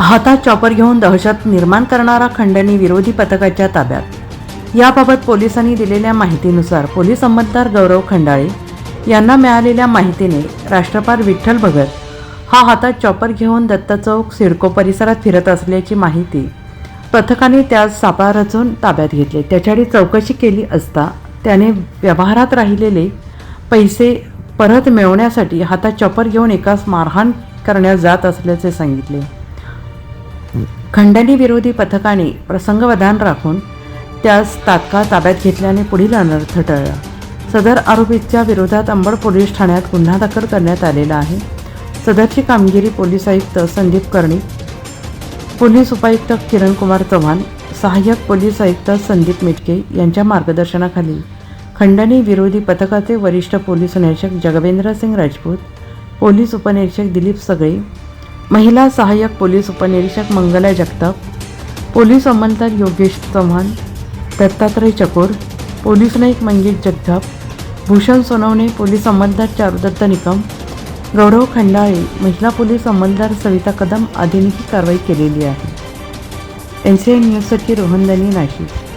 हातात चॉपर घेऊन दहशत निर्माण करणारा खंडणी विरोधी पथकाच्या ताब्यात. याबाबत पोलिसांनी दिलेल्या माहितीनुसार पोलीस अंमलदार गौरव खंडाळे यांना मिळालेल्या माहितीने राष्ट्रपाल विठ्ठल भगत हा हातात चॉपर घेऊन दत्त चौक सिडको परिसरात फिरत असल्याची माहिती पथकाने त्यास सापळा रचून ताब्यात घेतले. त्याच्याकडे चौकशी केली असता त्याने व्यवहारात राहिलेले पैसे परत मिळवण्यासाठी हातात चॉपर घेऊन एकास मारहाण करण्यास जात असल्याचे सांगितले. खंडणी विरोधी पथकाने प्रसंगवधान राखून त्यास तात्काळ ताब्यात घेतल्याने पुढील अनर्थ टळला. सदर आरोपीच्या विरोधात अंबड पोलीस ठाण्यात गुन्हा दाखल करण्यात आलेला आहे. सदरची कामगिरी पोलीस आयुक्त संदीप कर्णिक पोलीस उपायुक्त किरणकुमार चव्हाण सहाय्यक पोलीस आयुक्त संदीप मिटके यांच्या मार्गदर्शनाखाली खंडणी विरोधी पथकाचे वरिष्ठ पोलीस निरीक्षक जगवेंद्र सिंग राजपूत पोलीस उपनिरीक्षक दिलीप सगळे महिला सहाय्यक पोलीस उपनिरीक्षक मंगला जगताप पोलीस अंमलदार योगेश चव्हाण दत्तात्रय चकोर पोलीस नाईक मंगेश जगताप भूषण सोनवणे पोलीस अंमलदार चारुदत्त निकम गौरव खंडाळे महिला पोलीस अंमलदार सविता कदम आदींनी ही कारवाई केलेली आहे. एन सी आय न्यूजसाठी रोहनदनी नाशिक.